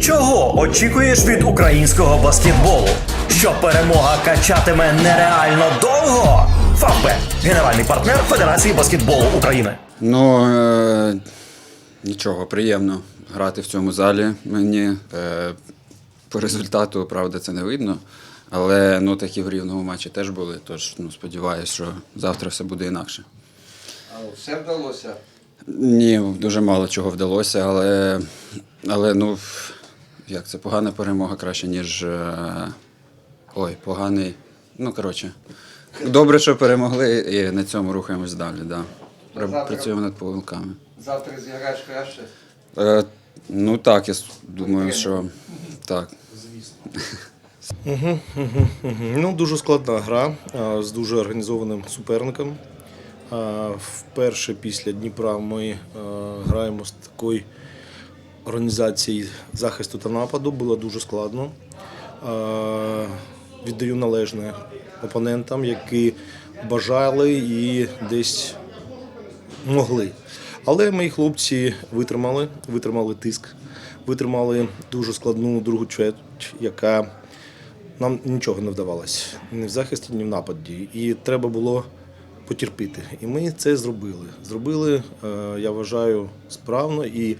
Чого очікуєш від українського баскетболу? Що перемога качатиме нереально довго? Фавбет – генеральний партнер Федерації баскетболу України. Ну, е, нічого, приємно грати в цьому залі. Мені е, по результату, правда, це не видно. Але ну, такі в рівному матчі теж були. Тож ну, сподіваюся, що завтра все буде інакше. А все вдалося. Ні, дуже мало чого вдалося, але, але ну, як це погана перемога краще, ніж. е, ой, поганий. Ну, коротше. Добре, що перемогли, і на цьому рухаємось далі. Да. Завтра- Працюємо над помилками. Завтра зіграєш краще. Е, ну так, я с- думаю, що так. Ну, дуже складна гра а, з дуже організованим суперником. А, Вперше після Дніпра ми а, граємо з такою організацією захисту та нападу. Було дуже складно. Віддаю належне опонентам, які бажали і десь могли. Але мої хлопці витримали, витримали тиск, витримали дуже складну другу чверть, яка нам нічого не вдавалося ні в захисті, ні в нападі. І треба було потерпіти. І ми це зробили. Зробили, е, я вважаю, справно. І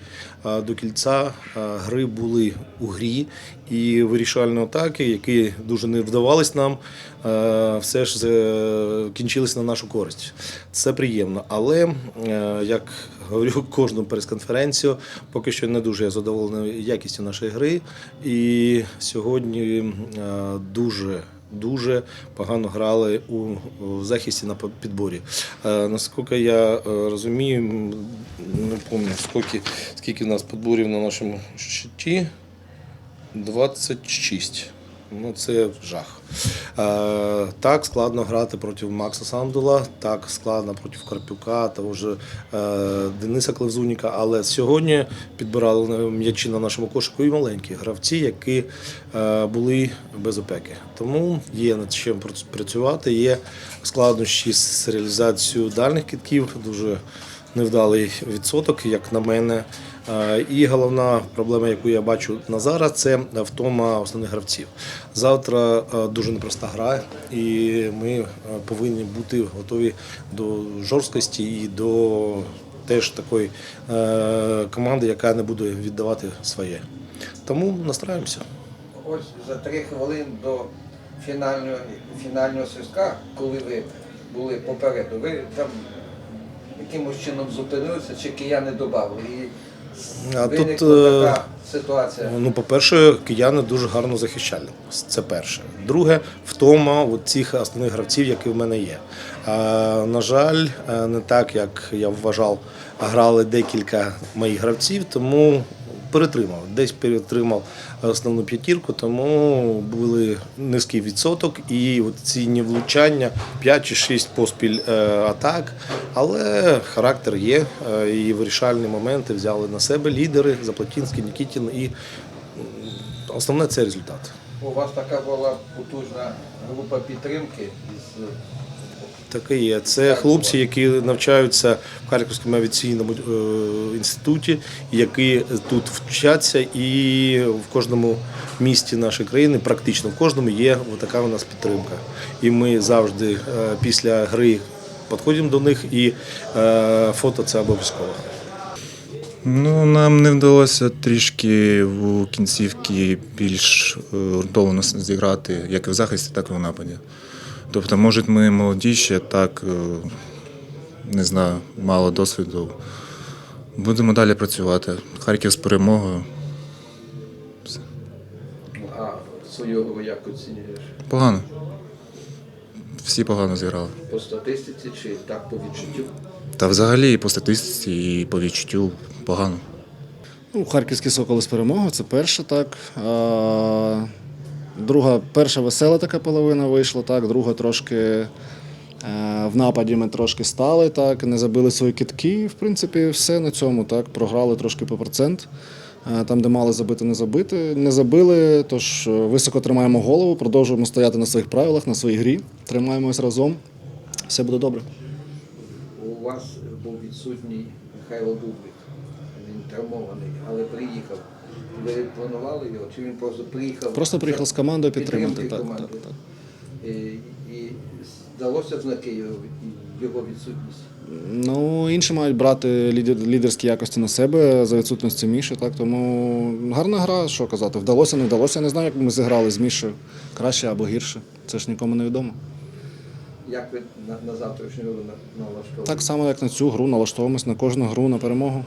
е, до кільця е, гри були у грі. І вирішальні атаки, які дуже не вдавались нам, все ж кінчились на нашу користь. Це приємно. Але, як говорю кожну прес-конференцію, поки що не дуже я задоволений якістю нашої гри. І сьогодні дуже. Дуже погано грали у, захисті на підборі. Е, наскільки я е, розумію, не пам'ятаю, скільки, скільки в нас підборів на нашому щиті. 26. Ну, це жах. Е, так складно грати проти Макса Сандула, так складно проти Карпюка, того ж е, Дениса Клевзуніка. Але сьогодні підбирали м'ячі на нашому кошику і маленькі гравці, які е, були без опеки. Тому є над чим працювати. Є складнощі з реалізацією дальних китків. Дуже невдалий відсоток, як на мене. Е, І головна проблема, яку я бачу на зараз, це втома основних гравців. Завтра е, дуже непроста гра, і ми е, повинні бути готові до жорсткості і до теж такої команди, яка не буде віддавати своє. Тому настраємося. Ось за три хвилини до фінального, фінального свистка, коли ви були попереду, ви там якимось чином зупинилися, чи кияни додали. А виникла тут, е, така ситуація. Ну, по-перше, кияни дуже гарно захищали. Це перше. Друге, втома от цих основних гравців, які в мене є. А, на жаль, е, не так, як я вважав, грали декілька моїх гравців, тому перетримав. Десь перетримав основну п'ятірку, тому були низький відсоток. І от ці невлучання 5 чи 6 поспіль е, атак. Але характер є, е, і вирішальні моменти взяли на себе лідери Заплатінський, Нікітін. І основне це результат. У вас така була потужна група підтримки із Таке є. Це хлопці, які навчаються в Харківському авіаційному е, інституті, які тут вчаться, і в кожному місті нашої країни, практично в кожному є така у нас підтримка. І ми завжди е, після гри підходимо до них, і е, фото це обов'язково. Ну, нам не вдалося трішки у кінцівці більш ґрунтовно зіграти як і в захисті, так і в нападі. Тобто, може, ми молоді ще так, е, не знаю, мало досвіду. Будемо далі працювати. Харків з перемогою. Все. а свою як оцінюєш? Погано. Всі погано зіграли. По статистиці чи так по відчуттю? Та взагалі і по статистиці, і по відчуттю погано. Ну, Харківський соколи з перемогою, це перше так. А, друга, перша весела така половина вийшла, так, друга трошки е, в нападі ми трошки стали, так, не забили свої китки. В принципі, все на цьому. так, Програли трошки по процент. Е, Там, де мали забити, не забити. Не забили, тож е, високо тримаємо голову, продовжуємо стояти на своїх правилах, на своїй грі. Тримаємось разом. Все буде добре. У вас був відсутній Михайло Бублик. Травмований, але приїхав. Ви планували його? Чи він просто приїхав? Просто приїхав з командою підтримати. Так, так, так. І, і здалося знаки його, його відсутність. Ну, інші мають брати лідер, лідерські якості на себе за відсутності Міші, так тому гарна гра, що казати. Вдалося, не вдалося. Я не знаю, як ми зіграли з Мішею. Краще або гірше. Це ж нікому не відомо. Як ви на, на завтрашню гру на- налаштовані? Так само, як на цю гру, налаштовуємось на кожну гру на перемогу.